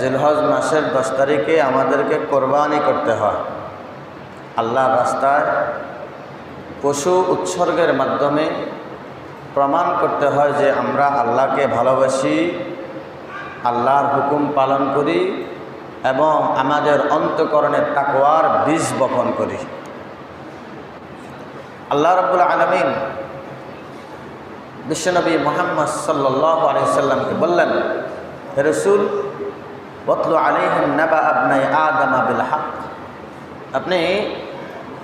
জিলহজ মাসের দশ তারিখে আমাদেরকে কোরবানি করতে হয়। আল্লাহ রাস্তায় পশু উৎসর্গের মাধ্যমে প্রমাণ করতে হয় যে আমরা আল্লাহকে ভালোবাসি, আল্লাহর হুকুম পালন করি এবং আমাদের অন্তকরণের তাকওয়ার বীজ বপন করি। আল্লাহ রব্বুল আলমিন বিশ্বনবী মোহাম্মদ সাল্লাহ আলাইসাল্লামকে বললেন রসুল বতলু আলিহিম নাবা আবনাই আদম আবিল হক। আপনি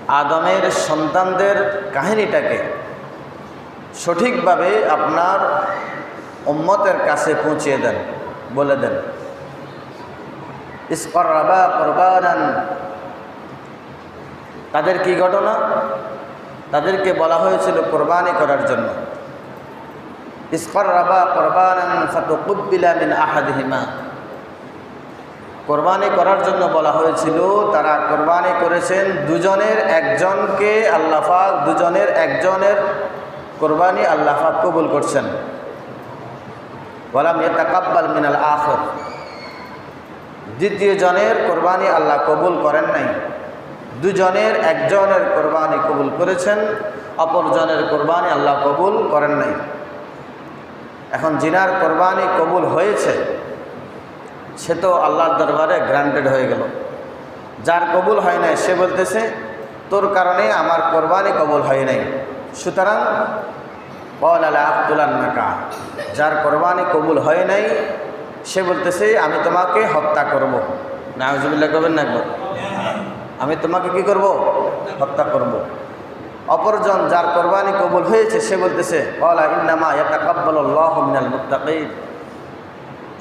আদমের সন্তানদের কাহিনীটাকে সঠিকভাবে আপনার উম্মতের কাছে পৌঁছিয়ে দেন, বলে দেন। ইসকর্রাবা করবানান। তাদের কি ঘটনা? তাদেরকে বলা হয়েছিল কোরবানি করার জন্য। ইস্কর ইসকর্রাবা করবানান ফাতুকুব্বিলা মিন আহাদিহিমা। কোরবানি করার জন্য বলা হয়েছিল, তারা কোরবানি করেছেন দুজনের একজনকে আল্লাফাক দুজনের একজনের কোরবানি আল্লাফাক কবুল করছেন। বলাম তাকাব্বাল মিনাল আখর। দ্বিতীয় জনের কোরবানি আল্লাহ কবুল করেন নাই। দুজনের একজনের কোরবানি কবুল করেছেন অপরজনের কোরবানি আল্লাহ কবুল করেন নাই। এখন জিনার কোরবানি কবুল হয়েছে সে তো আল্লাহর দরবারে গ্রান্টেড হয়ে গেল। যার কবুল হয় নাই, সে বলতেছে, তোর কারণে আমার কোরবানি কবুল হয় নাই। সুতরাং বল আলা আব্দুল্লাহ নাকা যার কোরবানি কবুল হয় নাই, সে বলতেছে, আমি তোমাকে হত্যা করব। নাহজুবিল্লাহ করবেন না একবার। আমি তোমাকে কি করব? হত্যা করব। অপরজন যার কোরবানি কবুল হয়েছে, সে বলতেছে বলা ইন্নামা ইয়াতাকাব্বালুল্লাহু মিনাল মুত্তাকিন।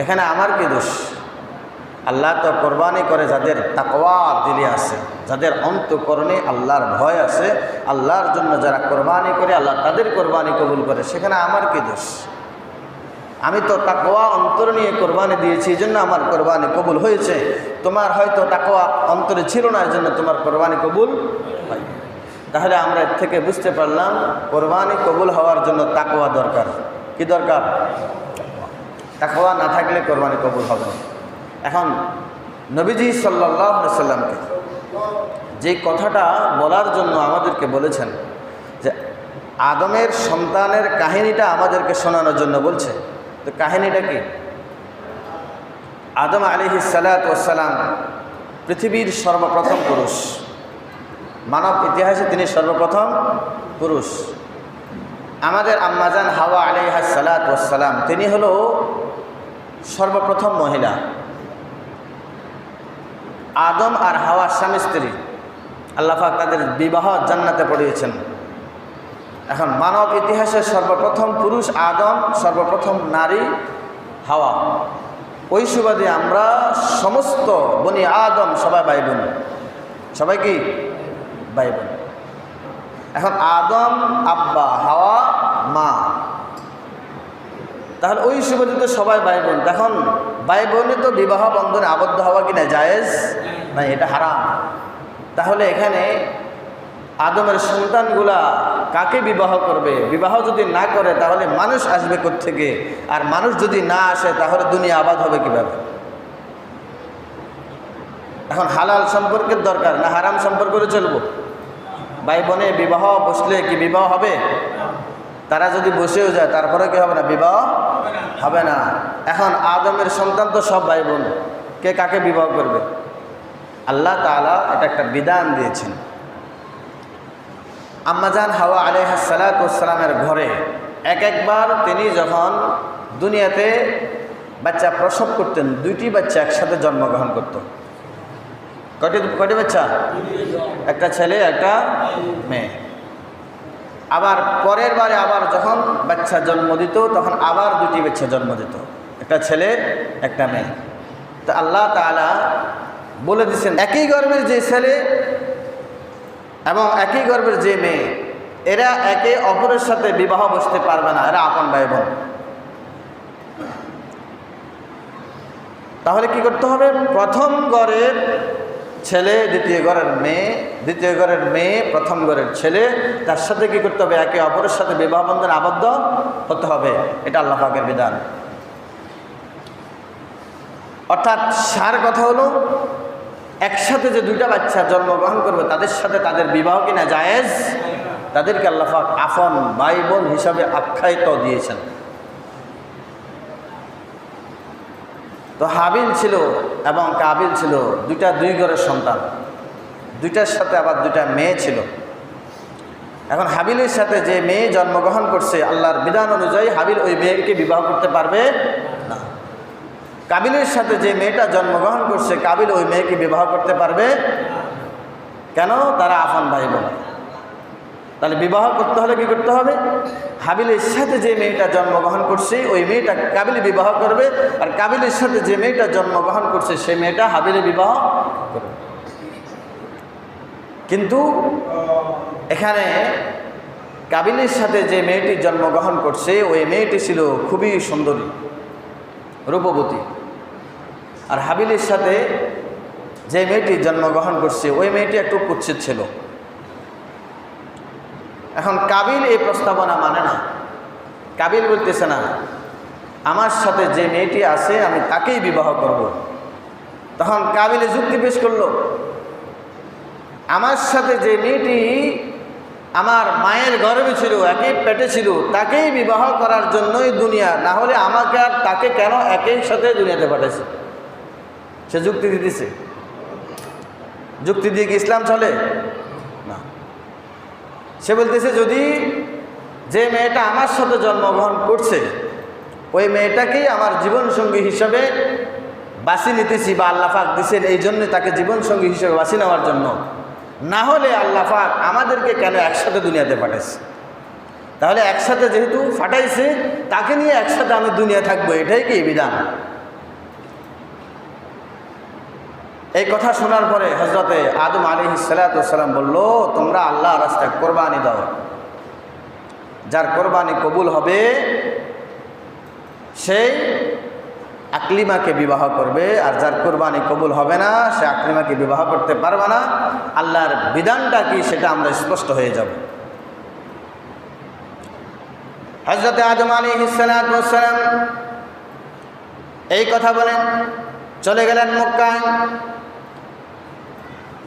এখানে আমার কি দোষ? আল্লাহ তো কোরবানি করে যাদের তাকওয়া দিলে আছে, যাদের অন্তকরণে আল্লাহর ভয় আছে, আল্লাহর জন্য যারা কোরবানি করে, আল্লাহ তাদের কোরবানি কবুল করে, সেখানে আমার কি দোষ? আমি তো তাকোয়া অন্তর নিয়ে কোরবানি দিয়েছি এই জন্য আমার কোরবানি কবুল হয়েছে। তোমার হয়তো তাকোয়া অন্তরে ছিল না এই জন্য তোমার কোরবানি কবুল হয় তাহলে আমরা এর থেকে বুঝতে পারলাম, কোরবানি কবুল হওয়ার জন্য তাকোয়া দরকার। কি দরকার? তাকোয়া না থাকলে কোরবানি কবুল হবে না। এখন নবীজি সাল্লাহ সাল্লামকে যে কথাটা বলার জন্য আমাদেরকে বলেছেন যে আদমের সন্তানের কাহিনীটা আমাদেরকে শোনানোর জন্য বলছে। তো কাহিনীটা কি? আদম আলিহি সালাতাম পৃথিবীর সর্বপ্রথম পুরুষ। মানব ইতিহাসে তিনি সর্বপ্রথম পুরুষ। আমাদের আম্মাজান হাওয়া আলিহা সালাতাম তিনি হলো সর্বপ্রথম মহিলা। আদম আর হাওয়া স্বামী স্ত্রী। আল্লাহাক তাদের বিবাহ জান্নাতে পড়িয়েছেন। এখন মানব ইতিহাসের সর্বপ্রথম পুরুষ আদম, সর্বপ্রথম নারী হাওয়া। ওই সুবাদে আমরা সমস্ত বনি আদম সবাই ভাই বোন সবাই কি? ভাই বোন এখন আদম, আব্বা, হাওয়া, মা। তাহলে ওই সুবাদে তো সবাই ভাই বোন এখন ভাই বোনে তো বিবাহ বন্ধনে আবদ্ধ হওয়া কিনা জায়েজ? নাই, এটা হারাম। তাহলে এখানে আদমের সন্তানগুলা কাকে বিবাহ করবে? বিবাহ যদি না করে, তাহলে মানুষ আসবে থেকে আর মানুষ যদি না আসে, তাহলে দুনিয়া আবাদ হবে কীভাবে? এখন হালাল সম্পর্কের দরকার না হারাম সম্পর্কে চলবো? ভাই বোনে বিবাহ বসলে কি বিবাহ হবে? তারা যদি বসেও যায়, তারপরে কি হবে না? বিবাহ হবে না। এখন আদমের সন্তান তো সব ভাই বোন কে কাকে বিবাহ করবে? আল্লাহ তালা এটা একটা বিধান দিয়েছেন। আম্মাজান হাওয়া আলহাসালাতামের ঘরে এক একবার তিনি যখন দুনিয়াতে বাচ্চা প্রসব করতেন, দুইটি বাচ্চা একসাথে জন্মগ্রহণ করত। কটি কটি বাচ্চা? একটা ছেলে, একটা মেয়ে। আবার পরের বারে আবার যখন বাচ্চা জন্ম দিত, তখন আবার দুটি বাচ্চা জন্ম দিত। একটা ছেলে, একটা মেয়ে। তো আল্লাহ তালা বলে দিচ্ছেন একই গর্বের যে ছেলে এবং একই গর্বের যে মেয়ে, এরা একে অপরের সাথে বিবাহ বসতে পারবে না, এরা আপন ভাই বোন তাহলে কি করতে হবে? প্রথম গড়ের ছেলে, দ্বিতীয় ঘরের মেয়ে, দ্বিতীয় ঘরের মেয়ে, প্রথম ঘরের ছেলে, তার সাথে কী করতে হবে? একে অপরের সাথে বিবাহ বন্ধন আবদ্ধ হতে হবে। এটা আল্লাহ পাকের বিধান। অর্থাৎ সার কথা হলো, একসাথে যে দুইটা বাচ্চা জন্মগ্রহণ করবে, তাদের সাথে তাদের বিবাহ কিনা জায়েজ? তাদেরকে আল্লাহাক আফন ভাই বোন হিসাবে আখ্যায়িত দিয়েছেন। তো হাবিল ছিল এবং কাবিল ছিল দুইটা দুই ঘরের সন্তান। দুইটার সাথে আবার দুইটা মেয়ে ছিল। এখন হাবিলের সাথে যে মেয়ে জন্মগ্রহণ করছে, আল্লাহর বিধান অনুযায়ী হাবিল ওই মেয়েকে বিবাহ করতে পারবে না। কাবিলের সাথে যে মেয়েটা জন্মগ্রহণ করছে, কাবিল ওই মেয়েকে বিবাহ করতে পারবে কেন? তারা আফান ভাই বোন। তাহলে বিবাহ করতে হলে কি করতে হবে? হাবিলের সাথে যে মেয়েটা জন্মগ্রহণ করছে, ওই মেয়েটা কাবিলে বিবাহ করবে আর কাবিলের সাথে যে মেয়েটা জন্মগ্রহণ করছে সেই মেয়েটা হাবিলে বিবাহ করবে। কিন্তু এখানে কাবিলের সাথে যে মেয়েটি জন্মগ্রহণ করছে, ওই মেয়েটি ছিল খুবই সুন্দরী, রূপবতী। আর হাবিলের সাথে যে মেয়েটি জন্মগ্রহণ করছে, ওই মেয়েটি একটু কুচ্ছিত ছিল। এখন কাবিল এই প্রস্তাবনা মানে না। কাবিল বলতেছে না, আমার সাথে যে মেয়েটি আছে, আমি তাকেই বিবাহ করব। তখন কাবিলে যুক্তি পেশ করল, আমার সাথে যে মেয়েটি আমার মায়ের গর্বে ছিল, একই পেটে ছিল, তাকেই বিবাহ করার জন্যই দুনিয়া, না হলে আমাকে আর তাকে কেন একই সাথে দুনিয়াতে পাঠাইছে? সে যুক্তি দিতেছে। যুক্তি দিয়ে কি ইসলাম চলে? সে বলতেছে, যদি যে মেয়েটা আমার সাথে জন্মগ্রহণ করছে, ওই মেয়েটাকেই আমার জীবনসঙ্গী হিসাবে বাসি নিতেছি বা আল্লাফাক দিছেন, এই জন্য তাকে জীবনসঙ্গী হিসেবে বাসি নেওয়ার জন্য। না হলে আল্লাফাক আমাদেরকে কেন একসাথে দুনিয়াতে পাঠাইছে? তাহলে একসাথে যেহেতু ফাটাইছে, তাকে নিয়ে একসাথে আমি দুনিয়া থাকব, এটাই কি বিধান? এই কথা শোনার পরে হজরতে আদম আলী সালাতাম বলল, তোমরা আল্লাহ রাস্তায় কোরবানি দাও। যার কোরবানি কবুল হবে, সেই আকলিমাকে বিবাহ করবে। আর যার কোরবানি কবুল হবে না, সে আকলিমাকে বিবাহ করতে পারবে না। আল্লাহর বিধানটা কি, সেটা আমরা স্পষ্ট হয়ে যাব। হজরতে আদম আলী সালাম এই কথা বলেন, চলে গেলেন মক্কায়।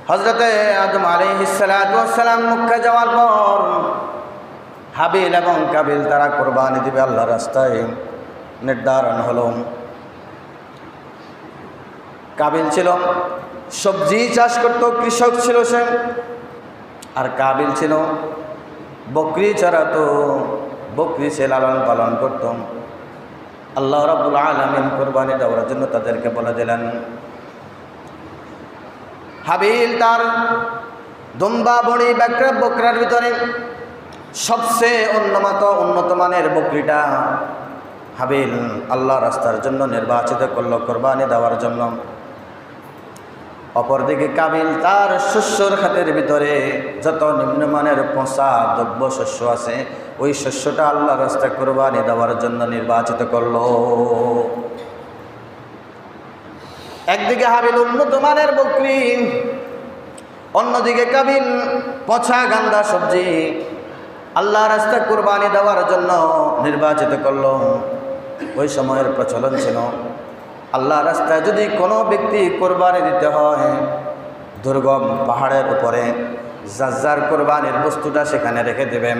হজরতে আদম আলী সালাম মক্কা যাওয়ার পর হাবিল এবং কাবিল তারা কোরবানি দিবে আল্লাহ রাস্তায়। নির্ধারণ হল। কাবিল ছিল, সবজি চাষ করত, কৃষক ছিল সে। আর কাবিল ছিল, বকরি চড়াতো, বকরি সে লালন পালন করত। আল্লাহ রাবুল আলমিন কোরবানি দেওয়ার জন্য তাদেরকে বলে দিলেন হাবিল তার দুম্বা বড়ি ব্যাকরা বকরার ভিতরে সবচেয়ে উন্নত উন্নত মানের বকরিটা হাবিল আল্লাহ রাস্তার জন্য নির্বাচিত করল, কোরবানি দেওয়ার জন্য। অপরদিকে কাবিল তার শস্যর খাতের ভিতরে যত নিম্নমানের পচা দ্রব্য শস্য আছে, ওই শস্যটা আল্লাহ রাস্তায় কোরবানি দেওয়ার জন্য নির্বাচিত করল। একদিকে হাবিল উন্নত মানের বকরি অন্যদিকে কাবিল পচা গান্দা সবজি আল্লাহ রাস্তা কোরবানি দেওয়ার জন্য নির্বাচিত করল। ওই সময়ের প্রচলন ছিল, আল্লাহ রাস্তায় যদি কোনো ব্যক্তি কোরবানি দিতে হয়, দুর্গম পাহাড়ের উপরে যার যার কোরবানির বস্তুটা সেখানে রেখে দেবেন।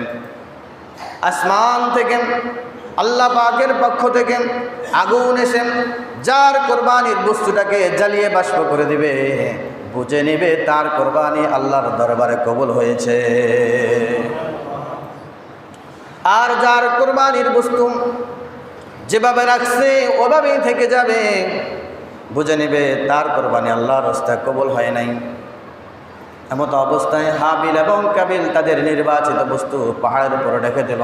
আসমান থেকে, আল্লাহ পাকের পক্ষ থেকে আগুন এসে যার কোরবানির বস্তুটাকে জ্বালিয়ে বাষ্প করে দিবে। বুঝে নিবে তার কোরবানি আল্লাহর দরবারে কবুল হয়েছে। আর যার কোরবানির বস্তু যেভাবে রাখছে, ওভাবেই থেকে যাবে। বুঝে নিবে তার কোরবানি আল্লাহর রাস্তায় কবল হয় নাই। এমত অবস্থায় হাবিল এবং কাবিল তাদের নির্বাচিত বস্তু পাহাড়ের উপরে রেখে দিল।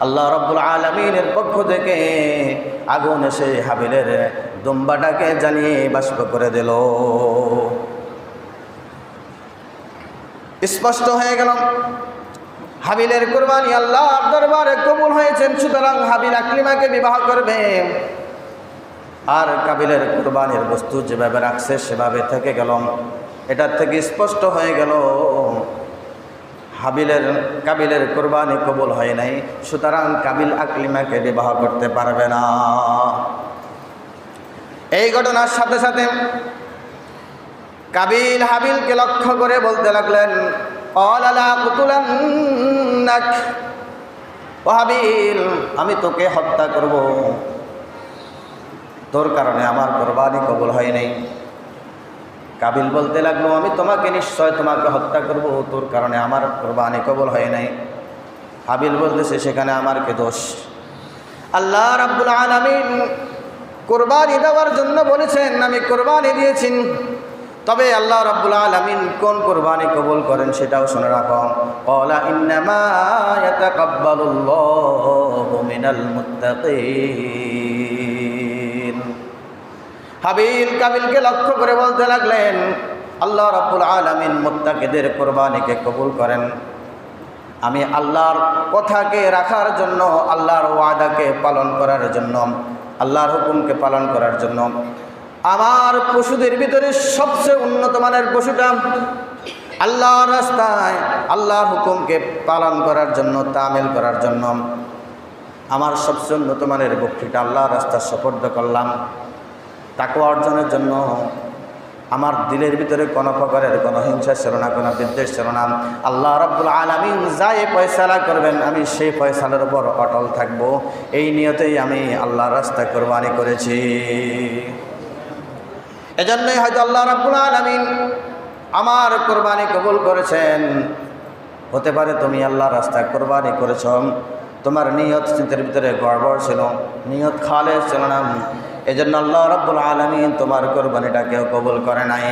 আল্লাহ রব্বুল আলমিনের পক্ষ থেকে আগুন এসে হাবিলের দুম্বাটাকে জানিয়ে বাষ্প করে দিল। স্পষ্ট হয়ে গেল, হাবিলের কোরবানি আল্লাহ দরবারে কবুল হয়েছেন, সুতরাং হাবিল আকলিমাকে বিবাহ করবে। আর কাবিলের কোরবানির বস্তু যেভাবে রাখছে, সেভাবে থেকে গেল। এটার থেকে স্পষ্ট হয়ে গেল, হাবিলের, কাবিলের কোরবানি কবুল হয় নাই, সুতরাং কাবিল আকলিমাকে বিবাহ করতে পারবে না। এই ঘটনার সাথে সাথে কাবিল হাবিলকে লক্ষ্য করে বলতে লাগলেন ও হাবিল, আমি তোকে হত্যা করব। তোর কারণে আমার কোরবানি কবল হয় নাই। কাবিল বলতে লাগল, আমি তোমাকে নিশ্চয় তোমাকে হত্যা করব, তোর কারণে আমার কোরবানি কবল হয় নাই। হাবিল বলতেছে, সেখানে আমার কে দোষ? আল্লাহ রাব্বুল আলামিন কোরবানি দেওয়ার জন্য বলেছেন, আমি কোরবানি দিয়েছি। তবে আল্লাহ রাব্বুল আলামিন কোন কোরবানি কবুল করেন সেটাও শুনে রাখো। হাবিল কাবিলকে লক্ষ্য করে বলতে লাগলেন, আল্লাহ রাব্বুল আলামিন মুত্তাকিদের কোরবানিকে কবুল করেন। আমি আল্লাহর কথাকে রাখার জন্য, আল্লাহর ওয়াদাকে পালন করার জন্য আল্লাহর হুকুমকে পালন করার জন্য। আমার পশুদের ভিতরে সবচেয়ে উন্নত মানের পশুটা আল্লাহর রাস্তায় আল্লাহর হুকুমকে পালন করার জন্য, তামিল করার জন্য। আমার সবচেয়ে উন্নত মানের বক্তৃতা আল্লাহর রাস্তা সপর্দ করলাম। তাকে অর্জনের জন্য আমার দিলের ভিতরে কোনো প্রকারের কোনো হিংসা ছিল না, কোনো বিদ্বেষ ছিল না। আল্লাহ রব্বুল আলমিন যাই ফয়সালা করবেন, আমি সেই ফয়সালার উপর অটল থাকব। এই নিয়তেই আমি আল্লাহ রাস্তা কোরবানি করেছি। এজন্যই হয়তো আল্লাহ রব্বুল আলমিন আমার কোরবানি কবুল করেছেন। হতে পারে তুমি আল্লাহ রাস্তা কোরবানি করেছ। তোমার নিয়ত চিন্তার ভিতরে গড়বড় ছিল, নিয়ত খালে ছিল না। এই জন্য আল্লাহ রব্বুল আলমিন তোমার কোরবানিটা কেউ কবুল করে নাই।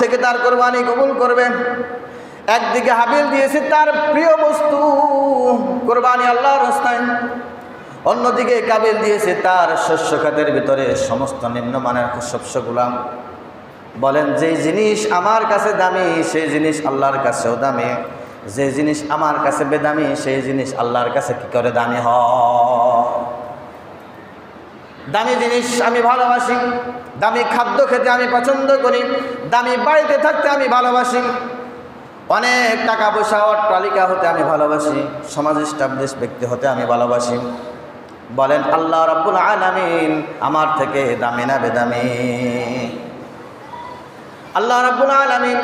থেকে তার কোরবানি কবুল করবে একদিকে হাবিল দিয়েছে তার প্রিয় বস্তু, কোরবানি আল্লাহর রাস্তায়। অন্যদিকে কাবিল দিয়েছে তার শস্য খাতের ভিতরে সমস্ত নিম্নমানের শস্যগুলাম বলেন, যে জিনিস আমার কাছে দামি, সেই জিনিস আল্লাহর কাছেও দামি। যে জিনিস আমার কাছে বেদামি, সেই জিনিস আল্লাহর কাছে কি করে দামি হ দামি জিনিস আমি ভালোবাসি, দামি খাদ্য খেতে আমি পছন্দ করি, দামি বাড়িতে থাকতে আমি ভালোবাসি। অনেক টাকা পয়সা অট্টালিকা হতে আমি ভালোবাসি, সমাজ স্টাবলিশ ব্যক্তি হতে আমি ভালোবাসি। বলেন, আল্লাহ রাব্বুল আলামিন আমার থেকে দামি না বেদামি? আল্লাহ রাব্বুল আলামিন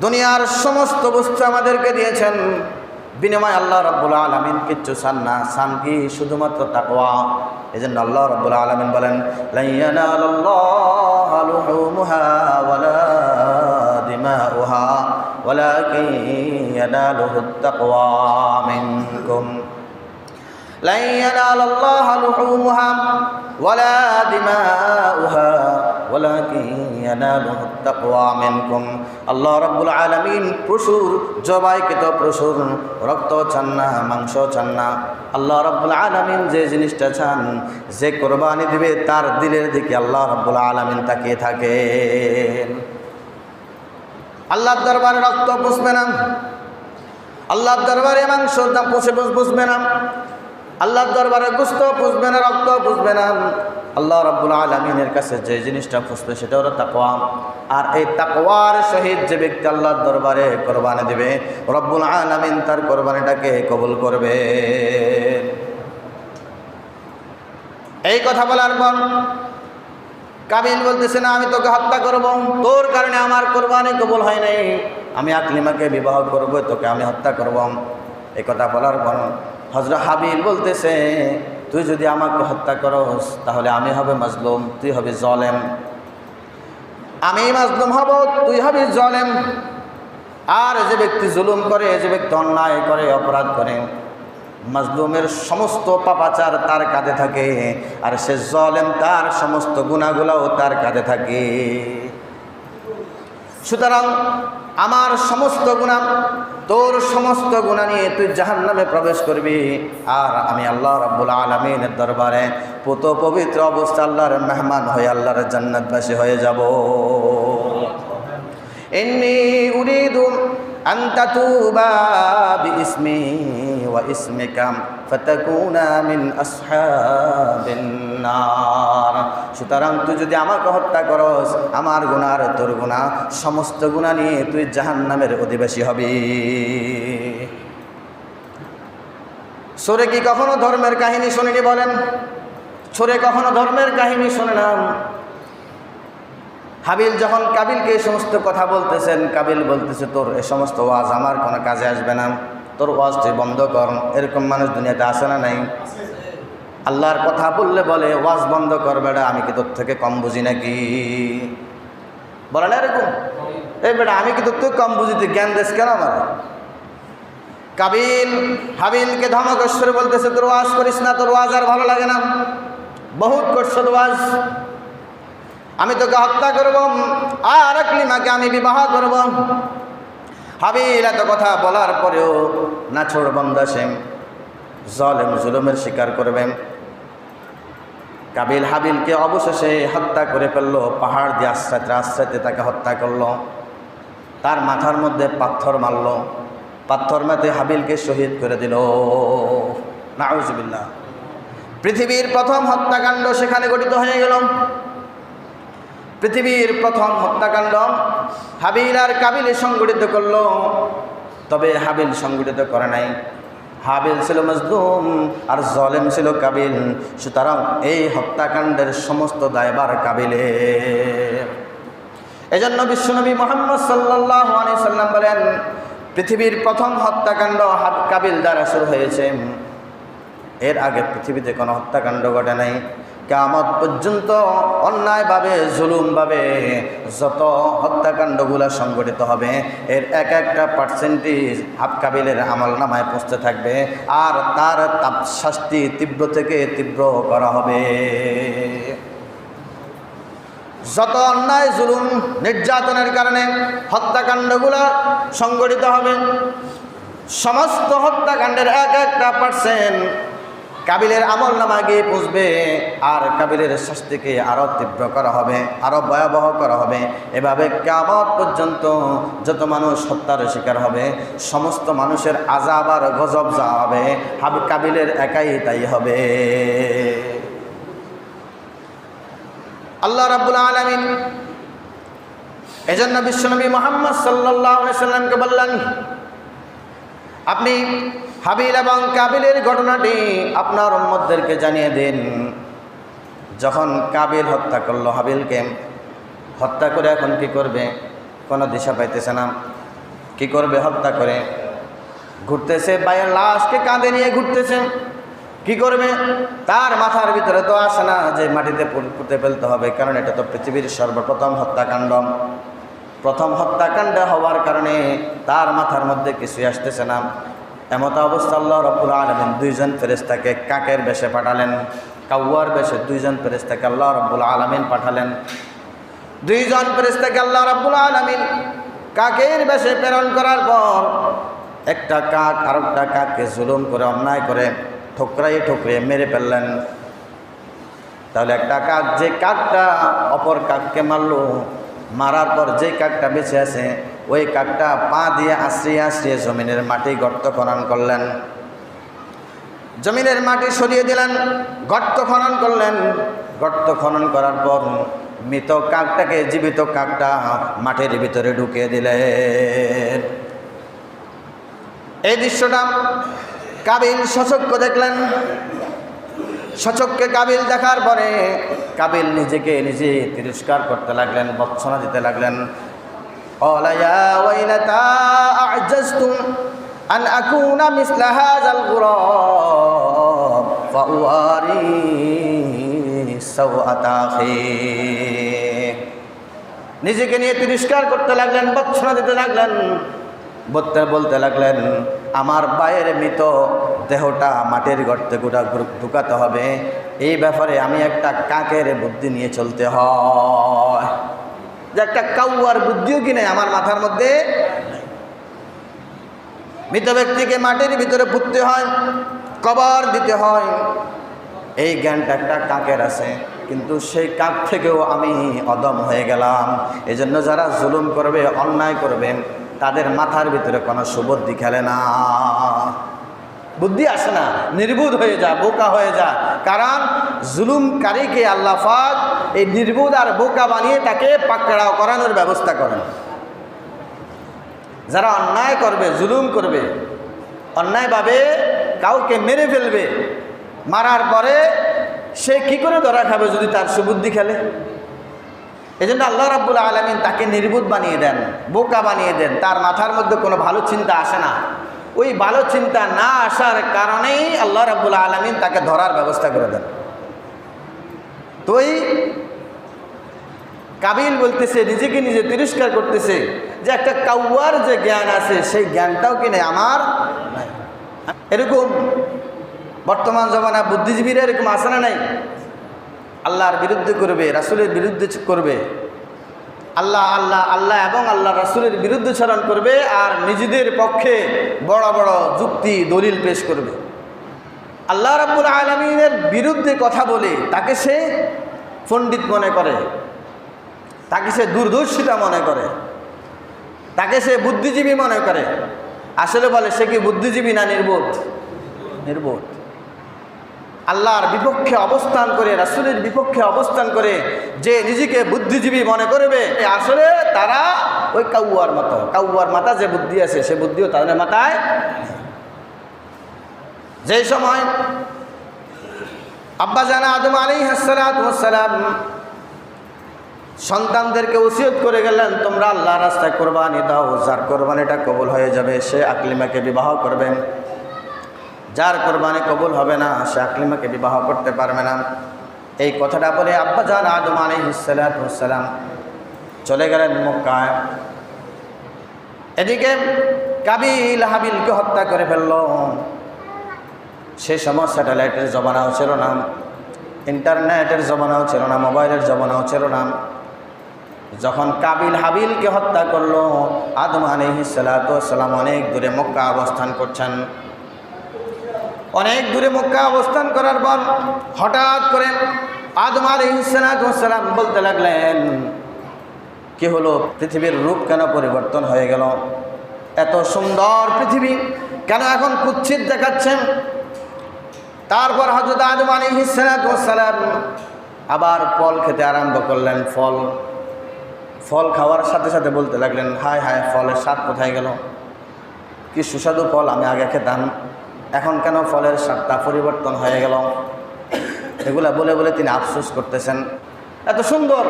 দুনিয়ার সমস্ত বস্তু আমাদেরকে দিয়েছেন। বিনিময় আল্লাহ রব্বুল আলমিন কিচ্ছু চান না চান কি শুধুমাত্র তাকওয়া এই জন্য আল্লাহ রব্বুল আলমিন বলেন لن ينال الله لحومها ولا دماؤها ولكن يناله التقوى منكم আল্লাহ রাব্বুল আলামিন প্রচুর জবাইকৃত প্রচুর রক্ত চান না মাংস চান না আল্লাহ রাব্বুল আলামিন যে জিনিসটা চান যে কোরবানি দিবে তার দিলের দিকে আল্লাহ রাব্বুল আলামিন তাকিয়ে থাকে আল্লাহর দরবারে রক্ত পুষবে না আল্লাহর দরবারে মাংস পুষে বুঝবে না আল্লাহর দরবারে গুস্ত, পুষবে না রক্ত, পুষবে না। আল্লাহ রব্বুল আলমিনের কাছে যে জিনিসটা পুষবে সেটা হলো তাকওয়া। আর এই তাকওয়ার সহিত যে ব্যক্তি আল্লাহর দরবারে কোরবানি দেবে, রব্বুল আলমিন তার কোরবানিটাকে কবুল করবে। এই কথা বলার পর কাবিল বলতেছে, না, আমি তোকে হত্যা করব। তোর কারণে আমার কোরবানি কবুল হয় নাই। আমি আকলিমাকে বিবাহ করব, তোকে আমি হত্যা করব। এই কথা বলার পর হজরত হাবিল বলতেছে, তুই যদি আমাকে হত্যা করস, তাহলে আমি হবে মাজলুম, তুই হবে জলেম। আমি মাজলুম হব, তুই হবি জলেম। আর যে ব্যক্তি জুলুম করে, যে ব্যক্তি অন্যায় করে, অপরাধ করে, মাজলুমের সমস্ত পাপাচার তার কাঁধে থাকে, আর সে জলেম তার সমস্ত গুণাগুলাও তার কাঁধে থাকে। সুতরাং আমার সমস্ত গুণা তোর সমস্ত গুণা নিয়ে তুই জাহান নামে প্রবেশ করবি। আর আমি আল্লাহ রব্বুল আলমিনের দরবারে পুত পবিত্র অবস্থা আল্লাহর মেহমান হয়ে আল্লাহর জান্নাতবাসী হয়ে যাব। এমনি উরিদুম আন্তাতুবা বিসমি ওয়া ইসমিকাম সুতরাং তুই যদি আমাকে হত্যা করস, আমার গুনার তোর গুণা সমস্ত গুণা নিয়ে তুই জাহান্নামের অধিবাসী হবি। সোরে কি কখনো ধর্মের কাহিনী শুনিনি বলেন? সোরে কখনো ধর্মের কাহিনী শোনে নাম? হাবিল যখন কাবিলকে এই সমস্ত কথা বলতেছেন, কাবিল বলতেছে, তোর এ সমস্ত ওয়াজ আমার কোনো কাজে আসবে না। তোর ওয়াজ তুই বন্ধ কর। এরকম মানুষ দুনিয়াতে আসে না নাই? আল্লাহর কথা বললে বলে, ওয়াজ বন্ধ কর বেটা, আমি কি তোর থেকে কম বুঝি নাকি? বলে না এরকম? এই বেটা, আমি কি তোর থেকে কম বুঝিতে জ্ঞান দেশ কেন আমার? কাবিল হাবিলকে ধমকেশ্বর বলতেছে, তোর ওয়াজ করিস না, তোর ওয়াজ আর ভালো লাগে না। বহুত করছ তোর ওয়াজ। আমি তোকে হত্যা করব, আর মাকে আমি বিবাহ করব। হাবিল, এত কথা বলার পরেও না ছোড় বন্দাসেম জলেম জুলুমের শিকার করবেন কাবিল হাবিলকে অবশেষে হত্যা করে ফেলল, পাহাড় দিয়ে আশ্রাইতে আশ্রাইতে তাকে হত্যা করল। তার মাথার মধ্যে পাথর মারল। পাথর মাতে হাবিলকে শহীদ করে দিল। নাউজবিল্লা পৃথিবীর প্রথম হত্যাকাণ্ড সেখানে গঠিত হয়ে গেল। পৃথিবীর প্রথম হত্যাকাণ্ড হাবিল আর কাবিলে সংগঠিত করল। তবে হাবিল সংগঠিত করে নাই। হাবিল ছিল মজলুম আর জলেম ছিল কাবিল। সুতরাং এই হত্যাকাণ্ডের সমস্ত দায়বার কাবিলে এজন্য বিশ্বনবী মোহাম্মদ সাল্লাহ আলি সাল্লাম বলেন, পৃথিবীর প্রথম হত্যাকাণ্ড হাত কাবিল দ্বারা শুরু হয়েছে। এর আগে পৃথিবীতে কোনো হত্যাকাণ্ড ঘটে নাই। কামত পর্যন্ত অন্যায়ভাবে, জুলুমভাবে যত হত্যাকাণ্ডগুলো সংগঠিত হবে, এর এক একটা পার্সেন্টেজ হাফ কাবিলের আমল নামায় পৌঁছতে থাকবে আর তার তাপ শাস্তি তীব্র থেকে তীব্র করা হবে। যত অন্যায়, জুলুম, নির্যাতনের কারণে হত্যাকাণ্ডগুলো সংগঠিত হবে, সমস্ত হত্যাকাণ্ডের এক একটা পার্সেন্ট কাবিলের আমল নামা গিয়ে পুষবে, আর কাবিলের শাস্তিকে আরও তীব্র করা হবে আরও ভয়াবহ করা হবে। এভাবে কামত পর্যন্ত যত মানুষ হত্যার শিকার হবে, সমস্ত মানুষের আজাব আর গজব যা হবে, হাব কাবিলের একাই তাই হবে। আল্লাহ রাবুল আলমিন এজন্য বিশ্বনবী মোহাম্মদ সাল্লাহ সাল্লামকে বললেন, আপনি হাবিল এবং কাবিলের ঘটনাটি আপনার উম্মদদেরকে জানিয়ে দিন। যখন কাবিল হত্যা করল, হাবিলকে হত্যা করে এখন কি করবে? কোনো দিশা পাইতেছে না। কি করবে? হত্যা করে ঘুরতেছে বাইরের লাশকে কাঁধে নিয়ে ঘুরতেছে। কি করবে? তার মাথার ভিতরে তো আসে না যে মাটিতে পুঁতে ফেলতে হবে, কারণ এটা তো পৃথিবীর সর্বপ্রথম হত্যাকাণ্ড। প্রথম হত্যাকাণ্ড হওয়ার কারণে তার মাথার মধ্যে কিছুই আসতেছে না। এমত অবস্থা আল্লাহ রব্বুল আলমিন দুইজন ফেরেস্তাকে কাকের বেশে পাঠালেন? কাউয়ার বেশে দুইজন ফেরেস্তাকে আল্লাহ রব্বুল আলমিন পাঠালেন। দুইজন ফেরেস্তাকে আল্লাহ রব্বুল আলমিন কাকের বেশে প্রেরণ করার পর একটা কাক আরেকটা কাককে জুলুম করে, অন্যায় করে ঠোকরাই ঠোকরে মেরে ফেললেন। তাহলে একটা কাক যে কাকটা অপর কাককে মারল, মারার পর যে কাকটা বেঁচে আছে ওই কাকটা পা দিয়ে আশ্রিয়ে আশ্রিয়ে জমিনের মাটি গর্ত খনন করলেন। জমিনের মাটি সরিয়ে দিলেন, গর্ত খনন করলেন। গর্ত খনন করার পর মৃত কাকটাকে জীবিত কাকটা মাটির ভিতরে ঢুকিয়ে দিলেন। এই দৃশ্যটা কাবিল সচক্য দেখলেন। সচককে কাবিল দেখার পরে কাবিল নিজেকে নিজে তিরস্কার করতে লাগলেন বৎসনা দিতে লাগলেন। ওয়াইলাতা আ'জাজতুম আন আকুনা মিসলা হাযাল গুরাব ফাওয়ারি সাওআতা আখি নিজেকে নিয়ে তিরস্কার করতে লাগলেন বৎসনা দিতে লাগলেন, বলতে বলতে লাগলেন, আমার বাইরের মৃত দেহটা মাটির গর্তে গোটা ঢুকাতে হবে। এই ব্যাপারে আমি একটা কাকের বুদ্ধি নিয়ে চলতে হয়। যে একটা কাউয়ার বুদ্ধিও কিনে আমার মাথার মধ্যে। মৃত ব্যক্তিকে মাটির ভিতরে পুঁততে হয়, কবর দিতে হয়। এই জ্ঞানটা একটা কাকের আছে, কিন্তু সেই কাক থেকেও আমি অদম হয়ে গেলাম। এজন্য যারা জুলুম করবে, অন্যায় করবে, তাদের মাথার ভিতরে কোনো সুবুদ্ধি খেলে না। বুদ্ধি আসে না, নির্বুধ হয়ে যা, বোকা হয়ে যা। কারণ জুলুমকারীকে আল্লাহ ফাক এই নির্বুধ আর বোকা বানিয়ে তাকে পাকড়াও করানোর ব্যবস্থা করেন। যারা অন্যায় করবে, জুলুম করবে, অন্যায়ভাবে কাউকে মেরে ফেলবে, মারার পরে সে কি করে ধরা খাবে যদি তার সুবুদ্ধি খেলে? এই জন্য আল্লাহ রাব্বুল আলমিন তাকে নির্বুধ বানিয়ে দেন, বোকা বানিয়ে দেন। তার মাথার মধ্যে কোনো ভালো চিন্তা আসে না। ওই ভালো চিন্তা না আসার কারণেই আল্লাহ রাব্বুল আলমিন তাকে ধরার ব্যবস্থা করে দেন। তো কাবিল বলতেছে, নিজেকে নিজে তিরস্কার করতেছে যে একটা কাউয়ার যে জ্ঞান আছে, সেই জ্ঞানটাও কিনে আমার নাই। এরকম বর্তমান জমানা বুদ্ধিজীবীরা এরকম আসে না নাই? আল্লাহর বিরুদ্ধে করবে, রাসুলের বিরুদ্ধে করবে। আল্লাহ আল্লাহ আল্লাহ এবং আল্লাহ রাসুলের বিরুদ্ধে চরণ করবে আর নিজেদের পক্ষে বড় বড় যুক্তি, দলিল পেশ করবে। আল্লাহ রাব্বুল আলমিনের বিরুদ্ধে কথা বলে তাকে সে পণ্ডিত মনে করে, তাকে সে দূরদর্শিতা মনে করে, তাকে সে বুদ্ধিজীবী মনে করে। আসলে বলে, সে কি বুদ্ধিজীবী না নির্বোধ? নির্বোধ। আল্লাহর বিপক্ষে অবস্থান করে, রাসুলের বিপক্ষে অবস্থান করে, যে নিজেকে বুদ্ধিজীবী মনে করবে আসলে তারা ওই কাউয়ার মতো, কাউয়ার মাথা যে বুদ্ধি আছে, সে বুদ্ধিও তাদের মাথায় যেই সময় আব্বা জানা আদম আলী হাসালাম সন্তানদেরকে উসিয়ত করে গেলেন, তোমরা আল্লাহ রাস্তায় কোরবানি দাও, যার কোরবানিটা কবুল হয়ে যাবে, সে আকলিমাকে বিবাহ করবেন। যার কোরবানি কবুল হবে না, সে আকলিমাকে বিবাহ করতে পারবে না। এই কথাটা বলে আব্বা জান আদম আলী হিসালাম চলে গেলেন মক্কায়। এদিকে কাবিল হাবিলকে হত্যা করে ফেলল। সে সময় স্যাটেলাইটের জমানাও ছিল না, ইন্টারনেটের জমানাও ছিল না, মোবাইলের জমানাও ছিল না। যখন কাবিল হাবিলকে হত্যা করল, আদম আলিহিসাল্লাম অনেক দূরে মক্কা অবস্থান করছেন। অনেক দূরে মক্কা অবস্থান করার পর হঠাৎ করে আদম আলিহিসাল্লাম বলতে লাগলেন, কি হলো? পৃথিবীর রূপ কেন পরিবর্তন হয়ে গেল? এত সুন্দর পৃথিবী কেন এখন কুচ্ছিত দেখাচ্ছেন তারপর হজরত আদম আলিহিসাল্লাম আবার ফল খেতে আরম্ভ করলেন, ফল। ফল খাওয়ার সাথে সাথে বলতে লাগলেন, হায় হায়, ফলের স্বাদ কোথায় গেল? কি সুস্বাদু ফল, আমি আগে খেতাম। এখন কেন ফলের স্বাদটা পরিবর্তন হয়ে গেল? এগুলা বলে বলে তিনি আফসোস করতেছেন। এত সুন্দর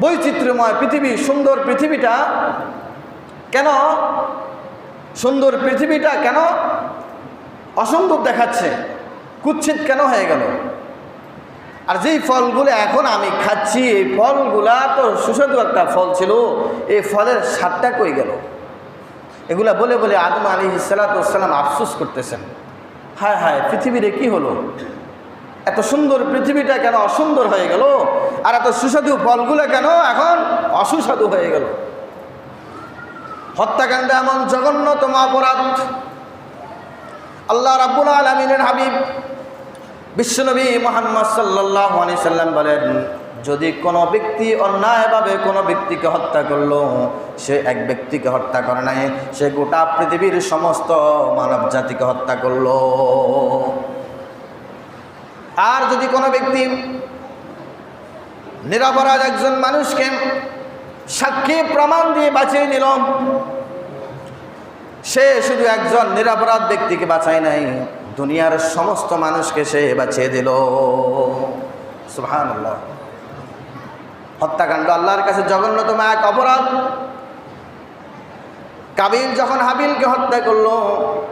বৈচিত্র্যময় পৃথিবী, সুন্দর পৃথিবীটা কেন? সুন্দর পৃথিবীটা কেন অসুন্দর দেখাচ্ছে? কুচ্ছিত কেন হয়ে গেল? আর যেই ফলগুলো এখন আমি খাচ্ছি, এই ফলগুলা তো সুস্বাদু একটা ফল ছিল, এই ফলের স্বাদটা কই গেল? এগুলা বলে বলে আদম আলী সালাতাম আফসোস করতেছেন। হায় হায়, পৃথিবীরে কি হলো? এত সুন্দর পৃথিবীটা কেন অসুন্দর হয়ে গেল? আর এত সুস্বাদু ফলগুলো কেন এখন অসুস্বাদু হয়ে গেল? হত্যাকাণ্ড এমন জঘন্যতম অপরাধ। আল্লাহ রাব্বুল আলমিনের হাবিব বিশ্বনবী মোহাম্মদ সাল্লাহ আলি সাল্লাম বলেন যদি কোনো ব্যক্তি অন্যায়ভাবে কোনো ব্যক্তিকে হত্যা করল, সে এক ব্যক্তিকে হত্যা করে নাই, সে গোটা পৃথিবীর সমস্ত মানব জাতিকে হত্যা করল। আর যদি কোনো ব্যক্তি নিরাপরাধ একজন মানুষকে সাক্ষী প্রমাণ দিয়ে বাঁচিয়ে নিল, সে শুধু একজন নিরাপরাধ ব্যক্তিকে বাঁচায় নাই, দুনিয়ার সমস্ত মানুষকে সে বাঁচিয়ে দিল। সুহান হত্যাকাণ্ড, আল্লাহর কাছে জঘন্যতম এক অপরাধ। কাবিল যখন হাবিলকে হত্যা করল,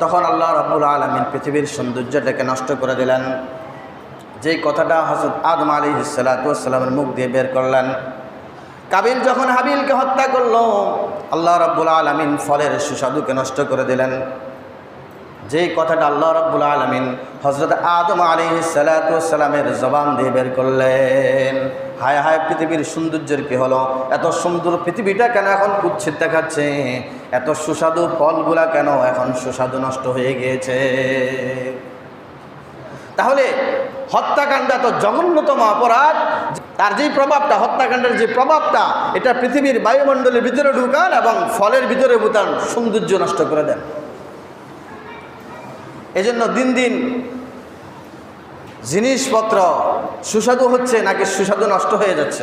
তখন আল্লাহ রাবুল আলমিন পৃথিবীর সৌন্দর্যটাকে নষ্ট করে দিলেন। যেই কথাটা হজরত আদম আলী সালাতামের মুখ দিয়ে বের করলেন, কাবিল যখন হাবিলকে হত্যা করল, আল্লাহ রাব্বুল আলমিন ফলের সুস্বাদুকে নষ্ট করে দিলেন। যেই কথাটা আল্লাহ রাব্বুল আলমিন হজরত আদম আলী সালাতামের জবান দিয়ে বের করলেন। হায় হায় পৃথিবীর সৌন্দর্যের কি হলো? এত সুন্দর পৃথিবীটা কেন এখন কুচ্ছিত দেখাচ্ছে? এত সুস্বাদু ফলগুলা কেন এখন সুস্বাদু নষ্ট হয়ে গিয়েছে? তাহলে হত্যাকাণ্ড এত জঘন্যতম অপরাধ, তার যেই প্রভাবটা, হত্যাকাণ্ডের যে প্রভাবটা, এটা পৃথিবীর বায়ুমণ্ডলের ভিতরে ঢুকান এবং ফলের ভিতরে ভুতান সৌন্দর্য নষ্ট করে দেন। এজন্য দিন দিন জিনিসপত্র সুস্বাদু হচ্ছে নাকি সুস্বাদু নষ্ট হয়ে যাচ্ছে?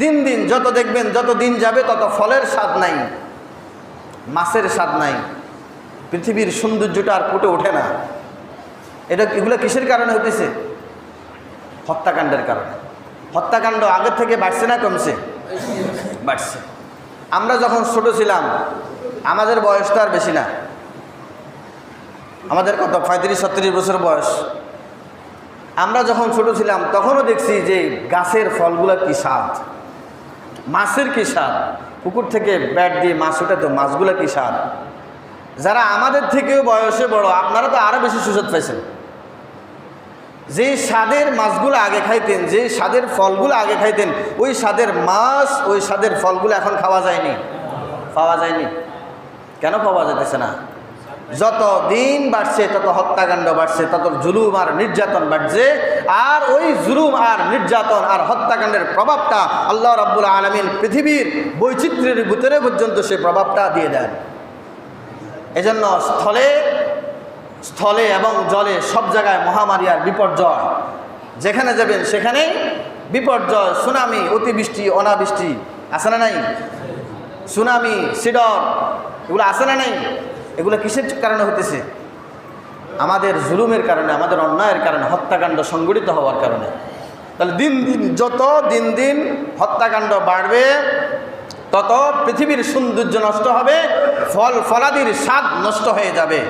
দিন দিন যত দেখবেন, যত দিন যাবে, তত ফলের স্বাদ নাই, মাছের স্বাদ নাই। পৃথিবীর সৌন্দর্যটা আর ফুটে ওঠে না। এটা এগুলো কিসের কারণে হতেছে হত্যাকাণ্ডের কারণে। হত্যাকাণ্ড আগের থেকে বাড়ছে না কমছে? বাড়ছে। আমরা যখন ছোট ছিলাম, আমাদের বয়স তো আর বেশি না। আমাদের কত? পঁয়ত্রিশ, ছত্রিশ বছর বয়স। আমরা যখন ছোট ছিলাম, তখনও দেখছি যে গাছের ফলগুলো কি স্বাদ। মাছের কি স্বাদ? পুকুর থেকে ব্যাট দিয়ে মাছ ওঠে তো মাছগুলো কি স্বাদ? যারা আমাদের থেকেও বয়সে বড়, আপনারা তো আরও বেশি সুযোগ পাইছেন। যে স্বাদের মাছগুলো আগে খাইতেন, যে স্বাদের ফলগুলো আগে খাইতেন, ওই স্বাদের মাছ, ওই স্বাদের ফলগুলো এখন খাওয়া যায়নি। পাওয়া যায়নি। কেন পাওয়া যেতেছে না? যত দিন বাড়ছে, তত হত্যাকাণ্ড বাড়ছে, তত জুলুম আর নির্যাতন বাড়ছে। আর ওই জুলুম আর নির্যাতন আর হত্যাকাণ্ডের প্রভাবটা আল্লাহ রাব্বুল আলমিন পৃথিবীর বৈচিত্র্যের ভিতরে পর্যন্ত সে প্রভাবটা দিয়ে দেন। এজন্য স্থলে স্থলে এবং জলে সব জায়গায় মহামারী আর বিপর্যয়। যেখানে যাবেন সেখানেই বিপর্যয়, সুনামি, অতিবৃষ্টি, অনাবৃষ্টি, আছে না নাই? সুনামি, সিডর, এগুলো আছে না নাই? এগুলো কিসের কারণে হতেছে? আমাদের জুলুমের কারণে, আমাদের অন্যায়ের কারণে, হত্যাকাণ্ড সংগঠিত হওয়ার কারণে। তাহলে দিন দিন, যত দিন দিন হত্যাকাণ্ড বাড়বে, তত পৃথিবীর সৌন্দর্য নষ্ট হবে, ফল, ফলাদির স্বাদ নষ্ট হয়ে যাবে।